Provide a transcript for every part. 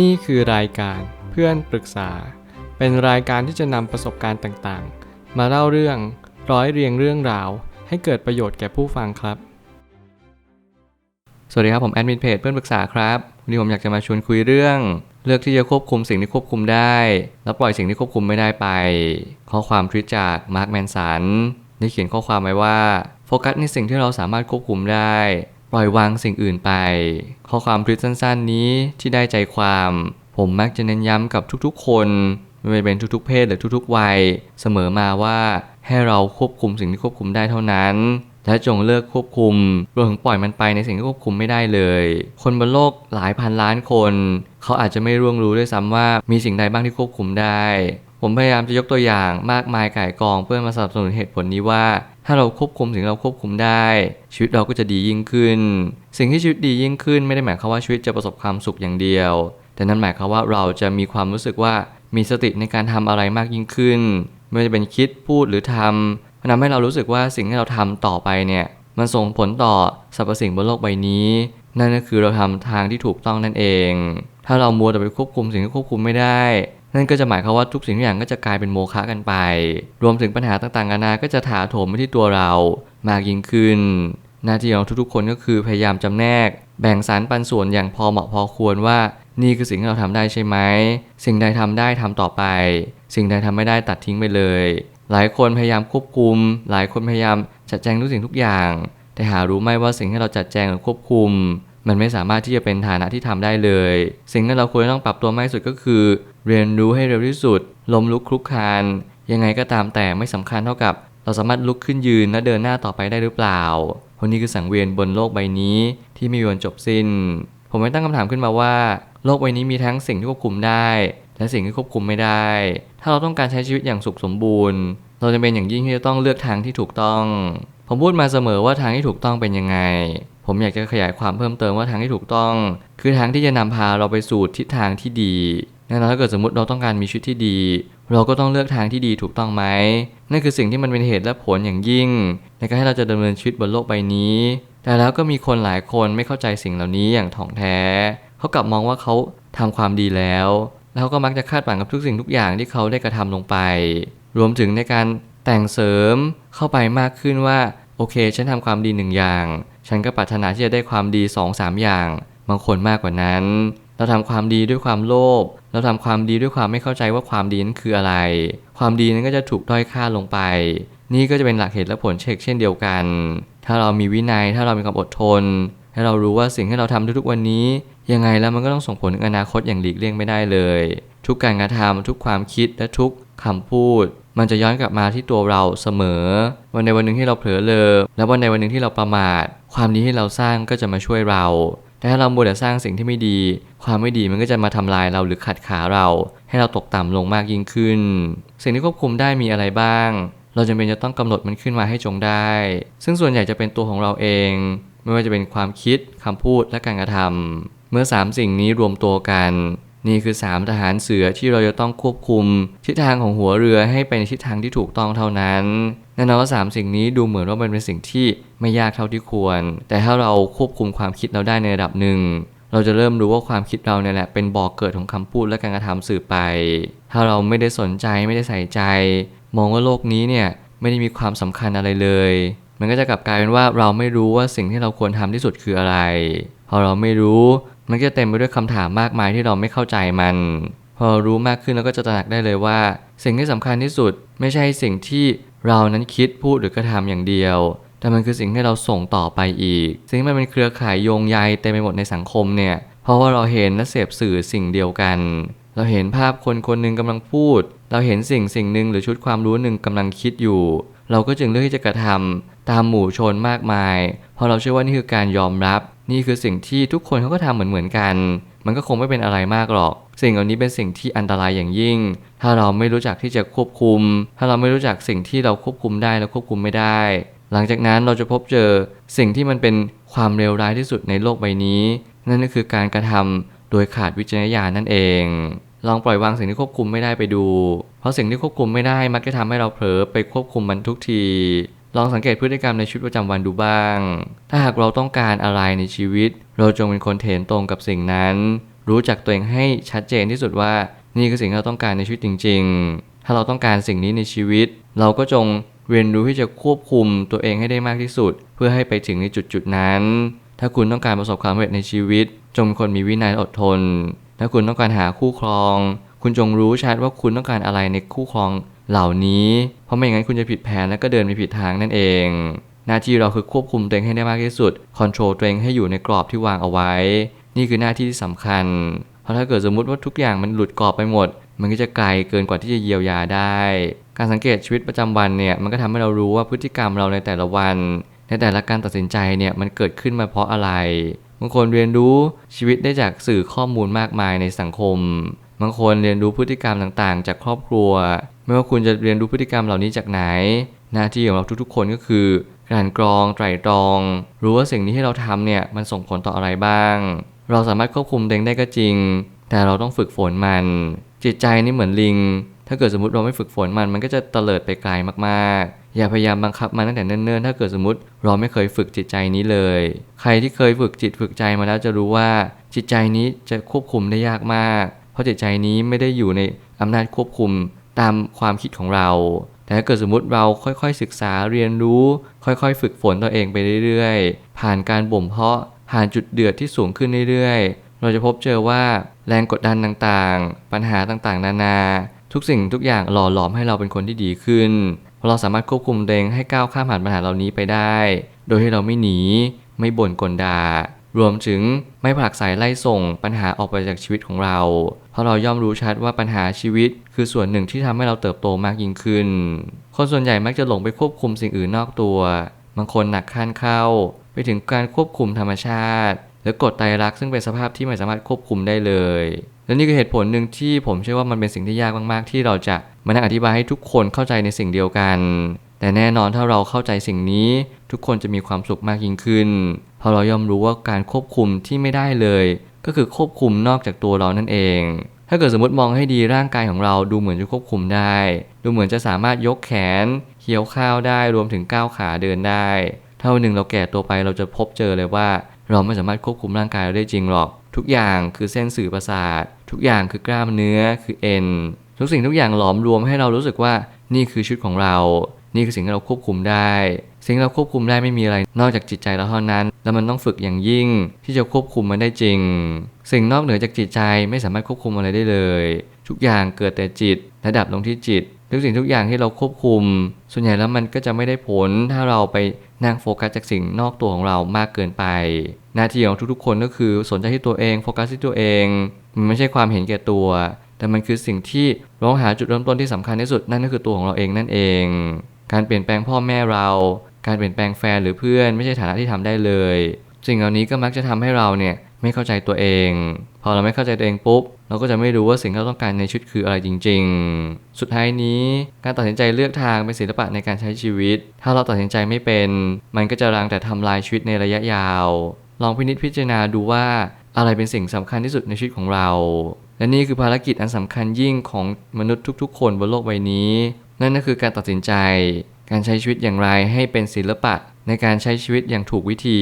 นี่คือรายการเพื่อนปรึกษา เป็นรายการที่จะนำประสบการณ์ต่างๆ มาเล่าเรื่องร้อยเรียงเรื่องราว ให้เกิดประโยชน์แก่ผู้ฟังครับ สวัสดีครับผมแอดมินเพจเพื่อนปรึกษาครับวันนี้ผมอยากจะมาชวนคุยเรื่อง เลือกที่จะควบคุมสิ่งที่ควบคุมได้ แล้วปล่อยสิ่งที่ควบคุมไม่ได้ไป ข้อความทวิตจากมาร์คแมนสันได้เขียนข้อความไว้ว่าโฟกัสในสิ่งที่เราสามารถควบคุมได้ ล่อยวางสิ่งอื่นไป ข้อความทวิตสั้นๆนี้ที่ได้ใจความ ผมมักจะเน้นย้ำกับทุกๆ คนไม่ว่าจะเป็นทุกๆ เพศหรือทุกๆ วัย เสมอมาว่าให้เราควบคุมสิ่งที่ควบคุมได้เท่านั้น และจงเลิกควบคุมรวมถึงปล่อยมันไปในสิ่งที่ควบคุมไม่ได้เลย คนบนโลกหลายพันล้านคน เขาอาจจะไม่ร่วงรู้ด้วยซ้ำว่ามีสิ่งใดบ้างที่ควบคุมได้ ผมพยายามจะยกตัวอย่างมากมายก่ายกองเพื่อมาสนับสนุนเหตุผลนี้ว่า ถ้าเราควบคุมสิ่งที่เราควบคุมได้ ชีวิตเราก็จะดียิ่งขึ้น สิ่งที่ชีวิตดียิ่งขึ้นไม่ได้หมายความว่าชีวิตจะประสบความสุขอย่างเดียว แต่นั่นหมายความว่าเราจะมีความรู้สึกว่ามีสติในการทำอะไรมากยิ่งขึ้น ไม่ว่าจะเป็นคิดพูดหรือทำมันทำให้เรารู้สึกว่าสิ่งที่เราทำต่อไปเนี่ยมันส่งผลต่อสรรพสิ่งบนโลกใบนี้ นั่นก็คือเราทำทางที่ถูกต้องนั่นเอง ถ้าเรามัวแต่ไปควบคุมสิ่งที่ควบคุมไม่ได้ นั่นก็จะหมายความว่าทุกสิ่งทุกอย่างก็จะกลายเป็นโมฆะกันไป รวมถึงปัญหาต่างๆนานาก็จะถาโถมมาที่ตัวเรา มากยิ่งขึ้น หน้าที่ของทุกๆ คนก็คือพยายามจำแนก แบ่งสรรปันส่วนอย่างพอเหมาะพอควรว่า นี่คือสิ่งที่เราทำได้ใช่ไหม สิ่งใดทำได้ทำต่อไป สิ่งใดทำไม่ได้ตัดทิ้งไปเลย หลายคนพยายามควบคุม หลายคนพยายามจัดแจงทุกสิ่งทุกอย่าง แต่หารู้ไหมว่าสิ่งที่เราจัดแจงหรือควบคุมมันไม่สามารถที่จะเป็นฐานะที่ทำได้เลย สิ่งที่เราควรต้องปรับตัวมากที่สุดก็คือ เรียนรู้ให้เร็วที่สุด ล้มลุกคลุกคลาน ยังไงก็ตามแต่ไม่สำคัญเท่ากับ เราสามารถลุกขึ้นยืนและเดินหน้าต่อไปได้หรือเปล่าเพราะนี่คือสังเวียนบนโลกใบนี้ที่ไม่มีวันจบสิ้น ผมไม่ตั้งคำถามขึ้นมาว่า โลกใบนี้มีทั้งสิ่งที่ควบคุมได้ และสิ่งที่ควบคุมไม่ได้ ถ้าเราต้องการใช้ชีวิตอย่างสุขสมบูรณ์ เราจะเป็นอย่างยิ่งที่จะต้องเลือกทางที่ถูกต้อง ผมพูดมาเสมอว่าทางที่ถูกต้องเป็นยังไงผมอยากจะขยายความเพิ่มเติมว่าทางที่ถูกต้อง คือทางที่จะนำพาเราไปสู่ทิศทางที่ดี แน่นอนถ้าเกิดสมมติเราต้องการมีชีวิตที่ดี เราก็ต้องเลือกทางที่ดีถูกต้องไหมนั่นคือสิ่งที่มันเป็นเหตุและผลอย่างยิ่ง ในการให้เราจะดำเนินชีวิตบนโลกใบนี้ แต่แล้วก็มีคนหลายคนไม่เข้าใจสิ่งเหล่านี้อย่างถ่องแท้ เขากลับมองว่าเขาทำความดีแล้ว แล้วก็มักจะคาดหวังกับทุกสิ่งทุกอย่างที่เขาได้กระทำลงไป รวมถึงในการแต่งเสริมเข้าไปมากขึ้นว่าโอเค ฉันทำความดีหนึ่งอย่าง ฉันก็ปรารถนาที่จะได้ความดี2อสามอย่าง บางคนมากกว่านั้น เราทำความดีด้วยความโลภ เราทำความดีด้วยความไม่เข้าใจว่าความดีนั้นคืออะไร ความดีนั้นก็จะถูกด้อยค่าลงไป นี่ก็จะเป็นหลักเหตุและผลเช็คเช่นเดียวกัน ถ้าเรามีวินัย ถ้าเรามีความอดทนให้เรารู้ว่าสิ่งที่เราทำทุกๆวันนี้ ยังไงแล้วมันก็ต้องส่งผลถึงอนาคตอย่างหลีกเลี่ยงไม่ได้เลย ทุกการกระทำทุกความคิดและทุกคำพูด มันจะย้อนกลับมาที่ตัวเราเสมอ วันในวันหนึ่งที่เราเผลอเลอและวันในวันหนึ่งที่เราประมาท ความดีที่เราสร้างก็จะมาช่วยเรา แต่ถ้าเรามัวแต่สร้างสิ่งที่ไม่ดี ความไม่ดีมันก็จะมาทำลายเราหรือขัดขาเรา ให้เราตกต่ำลงมากยิ่งขึ้น สิ่งที่ควบคุมได้มีอะไรบ้าง เราจำเป็นจะต้องกำหนดมันขึ้นมาให้จงได้ ซึ่งส่วนใหญ่จะเป็นตัวของเราเอง ไม่ว่าจะเป็นความคิดคำพูดและการกระทำเมื่อ 3 สิ่งนี้รวมตัวกัน นี่คือ 3 ทหารเสือที่เราจะต้องควบคุมทิศทางของหัวเรือให้ไปในทิศทางที่ถูกต้องเท่านั้น แน่นอนว่า 3 สิ่งนี้ดูเหมือนว่ามันเป็นสิ่งที่ไม่ยากเท่าที่ควร แต่ถ้าเราควบคุมความคิดเราได้ในระดับหนึ่ง เราจะเริ่มรู้ว่าความคิดเราเนี่ยแหละเป็นบ่อกเกิดของคำพูดและการกระทำสื่อไป ถ้าเราไม่ได้สนใจไม่ได้ใส่ใจ มองว่าโลกนี้เนี่ยไม่ได้มีความสำคัญอะไรเลย มันก็จะกลับกลายเป็นว่าเราไม่รู้ว่าสิ่งที่เราควรทำที่สุดคืออะไร พอเราไม่รู้ มันก็จะเต็มไปด้วยคำถามมากมายที่เราไม่เข้าใจมัน พอรู้มากขึ้นเราก็จะตระหนักได้เลยว่า สิ่งที่สำคัญที่สุด ไม่ใช่สิ่งที่ เรานั้นคิดพูดหรือกระทำอย่างเดียว แต่มันคือสิ่งที่เราส่งต่อไปอีก สิ่งที่มันเป็นเครือข่ายโยงใยเต็มไปหมดในสังคมเนี่ย เพราะว่าเราเห็นและเสพสื่อสิ่งเดียวกัน เราเห็นภาพคนคนหนึ่งกำลังพูด เราเห็นสิ่งสิ่งหนึ่งหรือชุดความรู้หนึ่งกำลังคิดอยู่ เราก็จึงเลือกที่จะกระทำตามหมู่ชนมากมาย เพราะเราเชื่อว่านี่คือการยอมรับ นี่คือสิ่งที่ทุกคนเขาก็ทำเหมือนเหมือนกัน มันก็คงไม่เป็นอะไรมากหรอก สิ่งเหล่านี้เป็นสิ่งที่อันตรายอย่างยิ่ง ถ้าเราไม่รู้จักที่จะควบคุม ถ้าเราไม่รู้จักสิ่งที่เราควบคุมได้และควบคุมไม่ได้ หลังจากนั้นเราจะพบเจอสิ่งที่มันเป็นความเลวร้ายที่สุดในโลกใบนี้ นั่นก็คือการกระทำโดยขาดวิจารณญาณนั่นเอง ลองปล่อยวางสิ่งที่ควบคุมไม่ได้ไปดู เพราะสิ่งที่ควบคุมไม่ได้มักจะทำให้เราเผลอไปควบคุมมันทุกที ลองสังเกตพฤติกรรมในชีวิตประจำวันดูบ้าง ถ้าหากเราต้องการอะไรในชีวิต เราจงเป็นคนเถนตรงกับสิ่งนั้น รู้จักตัวเองให้ชัดเจนที่สุดว่า นี่คือสิ่งที่เราต้องการในชีวิตจริง ๆ ถ้าเราต้องการสิ่งนี้ในชีวิต เราก็จงเรียนรู้ที่จะควบคุมตัวเองให้ได้มากที่สุด เพื่อให้ไปถึงในจุดจุดๆนั้น ถ้าคุณต้องการประสบความสำเร็จในชีวิต จงเป็นคนมีวินัยอดทน ถ้าคุณต้องการหาคู่ครอง คุณจงรู้ชัดว่าคุณต้องการอะไรในคู่ครอง เหล่านี้ เพราะไม่อย่างนั้นคุณจะผิดแผนและก็เดินไปผิดทางนั่นเอง หน้าที่เราคือควบคุมตัวเองให้ได้มากที่สุดคอนโทรลตัวเองให้อยู่ในกรอบที่วางเอาไว้ นี่คือหน้าที่ที่สำคัญ เพราะถ้าเกิดสมมุติว่าทุกอย่างมันหลุดกรอบไปหมด มันก็จะไกลเกินกว่าที่จะเยียวยาได้ การสังเกตชีวิตประจำวันเนี่ยมันก็ทำให้เรารู้ว่าพฤติกรรมเราในแต่ละวัน ในแต่ละการตัดสินใจเนี่ยมันเกิดขึ้นมาเพราะอะไรบางคนเรียนรู้ชีวิตได้จากสื่อข้อมูลมากมายในสังคม บางคนเรียนรู้พฤติกรรมต่างๆ จากครอบครัว ไม่ว่าคุณจะเรียนรู้พฤติกรรมเหล่านี้จากไหน หน้าที่ของเราทุกๆ คนก็คือการกรองไตร่ตรอง รู้ว่าสิ่งนี้ที่เราทำเนี่ยมันส่งผลต่ออะไรบ้าง เราสามารถควบคุมเองได้ก็จริง แต่เราต้องฝึกฝนมัน จิตใจนี่เหมือนลิง ถ้าเกิดสมมติเราไม่ฝึกฝนมัน มันก็จะเตลิดไปไกลมากๆ อย่าพยายามบังคับมันตั้งแต่เนิ่นๆ ถ้าเกิดสมมติเราไม่เคยฝึกจิตใจนี้เลย ใครที่เคยฝึกจิตฝึกใจมาแล้วจะรู้ว่า จิตใจนี้จะควบคุมได้ยากมาก เพราะจิตใจนี้ไม่ได้อยู่ในอำนาจควบคุม ตามความคิดของเรา แต่ถ้าเกิดสมมติเราค่อยๆศึกษาเรียนรู้ ค่อยๆ ฝึกฝนตัวเองไปเรื่อยๆ ผ่านการบ่มเพาะผ่านจุดเดือดที่สูงขึ้นเรื่อยๆ เราจะพบเจอว่าแรงกดดันต่างๆ ปัญหาต่างๆ นานา ทุกสิ่งทุกอย่างหล่อหลอมให้เราเป็นคนที่ดีขึ้นเพราะเราสามารถควบคุมตัวเองให้ก้าวข้ามผ่านปัญหาเหล่านี้ไปได้ โดยที่เราไม่หนี ไม่บ่นกลดา รวมถึงไม่ผลักไสไล่ส่งปัญหาออกไปจากชีวิตของเรา เพราะเราย่อมรู้ชัดว่าปัญหาชีวิต คือส่วนหนึ่งที่ทำให้เราเติบโตมากยิ่งขึ้น คนส่วนใหญ่มักจะหลงไปควบคุมสิ่งอื่นนอกตัว บางคนหนักขั้นเข้า ไปถึงการควบคุมธรรมชาติหรือกฎไตรลักษณ์ซึ่งเป็นสภาพที่ไม่สามารถควบคุมได้เลย และนี่คือเหตุผลหนึ่งที่ผมเชื่อว่ามันเป็นสิ่งที่ยากมากๆ ที่เราจะมานั่งอธิบายให้ทุกคนเข้าใจในสิ่งเดียวกัน แต่แน่นอนถ้าเราเข้าใจสิ่งนี้ ทุกคนจะมีความสุขมากยิ่งขึ้น เพราะเราย่อมรู้ว่าการควบคุมที่ไม่ได้เลย ก็คือควบคุมนอกจากตัวเรานั่นเอง ถ้าเกิดสมมติมองให้ดีร่างกายของเราดูเหมือนจะควบคุมได้ ดูเหมือนจะสามารถยกแขนเคี้ยวข้าวได้รวมถึงก้าวขาเดินได้เท่าหนึ่งเราแก่ตัวไปเราจะพบเจอเลยว่า เราไม่สามารถควบคุมร่างกายเราได้จริงหรอก ทุกอย่างคือเส้นสื่อประสาท ทุกอย่างคือกล้ามเนื้อคือเอ็นทุกสิ่งทุกอย่างหลอมรวมให้เรารู้สึกว่านี่คือชีวิตของเรา นี่คือสิ่งที่เราควบคุมได้ สิ่งที่เราควบคุมได้ไม่มีอะไร นอกจากจิตใจเราเท่านั้น แล้วมันต้องฝึกอย่างยิ่งที่จะควบคุมมันได้จริง สิ่งนอกเหนือจากจิตใจไม่สามารถควบคุมอะไรได้เลย ทุกอย่างเกิดแต่จิตและดับลงที่จิตทุกสิ่งทุกอย่างที่เราควบคุม ส่วนใหญ่แล้วมันก็จะไม่ได้ผลถ้าเราไปนั่งโฟกัสจากสิ่งนอกตัวของเรามากเกินไป หน้าที่ของทุกๆ คนก็คือสนใจที่ตัวเองโฟกัสที่ตัวเองมันไม่ใช่ความเห็นแก่ตัว แต่มันคือสิ่งที่เราหาจุดเริ่มต้นที่สำคัญที่สุดนั่นก็คือตัวของเราเองนั่นเอง การเปลี่ยนแปลงพ่อแม่เรา การเปลี่ยนแปลงแฟนหรือเพื่อนไม่ใช่ฐานะที่ทำได้เลยสิ่งเหล่านี้ก็มักจะทำให้เราเนี่ยไม่เข้าใจตัวเอง พอเราไม่เข้าใจตัวเองปุ๊บ เราก็จะไม่รู้ว่าสิ่งที่เราต้องการในชีวิตคืออะไรจริง ๆ สุดท้ายนี้การตัดสินใจเลือกทางเป็นศิลปะในการใช้ชีวิต ถ้าเราตัดสินใจไม่เป็น มันก็จะรังแต่ทำลายชีวิตในระยะยาว ลองพินิจพิจารณาดูว่าอะไรเป็นสิ่งสำคัญที่สุดในชีวิตของเรา และนี่คือภารกิจอันสำคัญยิ่งของมนุษย์ทุก ๆ คนบนโลกใบนี้ นั่นก็คือการตัดสินใจ การใช้ชีวิตอย่างไรให้เป็นศิลปะ ในการใช้ชีวิตอย่างถูกวิธี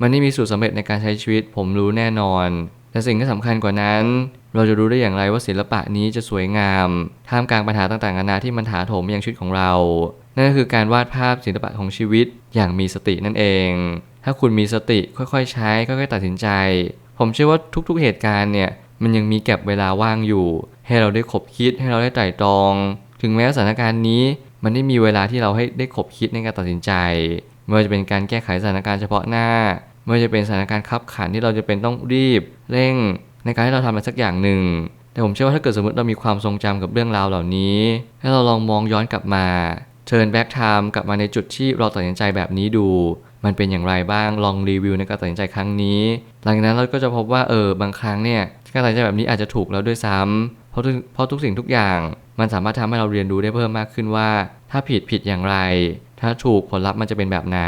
มันไม่มีสูตรสำเร็จในการใช้ชีวิตผมรู้แน่นอน แต่สิ่งที่สำคัญกว่านั้น เราจะรู้ได้อย่างไรว่าศิลปะนี้จะสวยงาม ท่ามกลางปัญหาต่างๆนานาที่มันถาโถมมายังชีวิตของเรา นั่นก็คือการวาดภาพศิลปะของชีวิตอย่างมีสตินั่นเอง ถ้าคุณมีสติค่อยๆ ใช้ค่อยๆตัดสินใจ ผมเชื่อว่าทุกๆเหตุการณ์เนี่ยมันยังมีแก็บเวลาว่างอยู่ ให้เราได้ขบคิดให้เราได้ไตร่ตรอง ถึงแม้สถานการณ์นี้ มันได้มีเวลาที่เราให้ได้ขบคิดในการตัดสินใจไม่ว่าจะเป็นการแก้ไขสถานการณ์เฉพาะหน้าไม่ว่าจะเป็นสถานการณ์ขับขันที่เราจะเป็นต้องรีบ เร่ง ในการที่เราทำอะไรสักอย่างหนึ่ง แต่ผมเชื่อว่าถ้าเกิดสมมติเรามีความทรงจำกับเรื่องราวเหล่านี้ให้เราลองมองย้อนกลับมาเชิญแบ็กไทม์กลับมาในจุดที่เราตัดสินใจแบบนี้ดู มันเป็นอย่างไรบ้างลองรีวิวในการตัดสินใจครั้งนี้ หลังจากนั้นเราก็จะพบว่าเออบางครั้งเนี่ยการตัดสินใจแบบนี้อาจจะถูกแล้วด้วยซ้ำเพราะเพราะทุกสิ่งทุกอย่าง มันสามารถทำให้เราเรียนรู้ได้เพิ่มมากขึ้นว่า ถ้าผิดผิดอย่างไร ถ้าถูกผลลัพธ์มันจะเป็นแบบไหน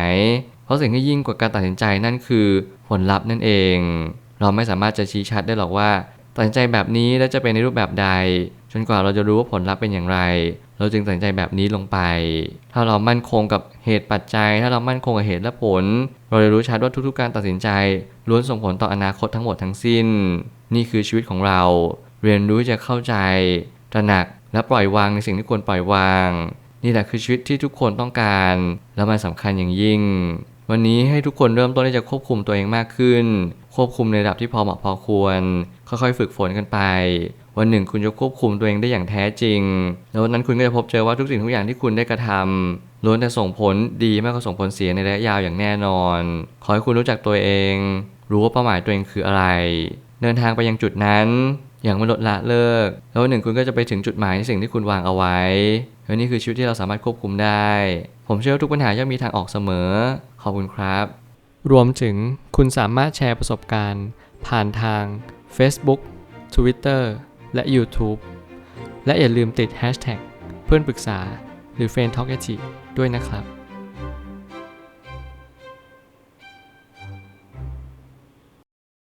เพราะสิ่งที่ยิ่งกว่าการตัดสินใจนั่นคือผลลัพธ์นั่นเอง เราไม่สามารถจะชี้ชัดได้หรอกว่าตัดสินใจแบบนี้แล้วจะเป็นในรูปแบบใด จนกว่าเราจะรู้ว่าผลลัพธ์เป็นอย่างไร เราจึงตัดสินใจแบบนี้ลงไป ถ้าเรามั่นคงกับเหตุปัจจัย ถ้าเรามั่นคงกับเหตุและผล เราจะรู้ชัดว่าทุกๆ การตัดสินใจล้วนส่งผลต่ออนาคตทั้งหมดทั้งสิ้น นี่คือชีวิตของเรา เรียนรู้จะเข้าใจ ตระหนัก และปล่อยวางในสิ่งที่ควรปล่อยวาง นี่แหละคือชีวิตที่ทุกคนต้องการ และมันสำคัญอย่างยิ่ง วันนี้ให้ทุกคนเริ่มต้นที่จะควบคุมตัวเองมากขึ้น ควบคุมในระดับที่พอเหมาะพอควร ค่อยๆฝึกฝนกันไป วันหนึ่งคุณจะควบคุมตัวเองได้อย่างแท้จริง แล้ววันนั้นคุณก็จะพบเจอว่าทุกสิ่งทุกอย่างที่คุณได้กระทำล้วนแต่ส่งผลดีมากกว่าส่งผลเสียในระยะยาวอย่างแน่นอน ขอให้คุณรู้จักตัวเอง รู้ว่าเป้าหมายตัวเองคืออะไร เดินทางไปยังจุดนั้น อย่างไม่ลดละเลิก แล้ววันหนึ่งคุณก็จะไปถึงจุดหมายในสิ่งที่คุณวางเอาไว้และนี่คือชีวิตที่เราสามารถควบคุมได้ ผมเชื่อว่าทุกปัญหาย่อมมีทางออกเสมอ ขอบคุณครับ รวมถึงคุณสามารถแชร์ประสบการณ์ ผ่านทาง Facebook Twitter และ YouTube และอย่าลืมติด Hashtag เพื่อนปรึกษาหรือ f r ร e n d Talk ด้วยนะครับ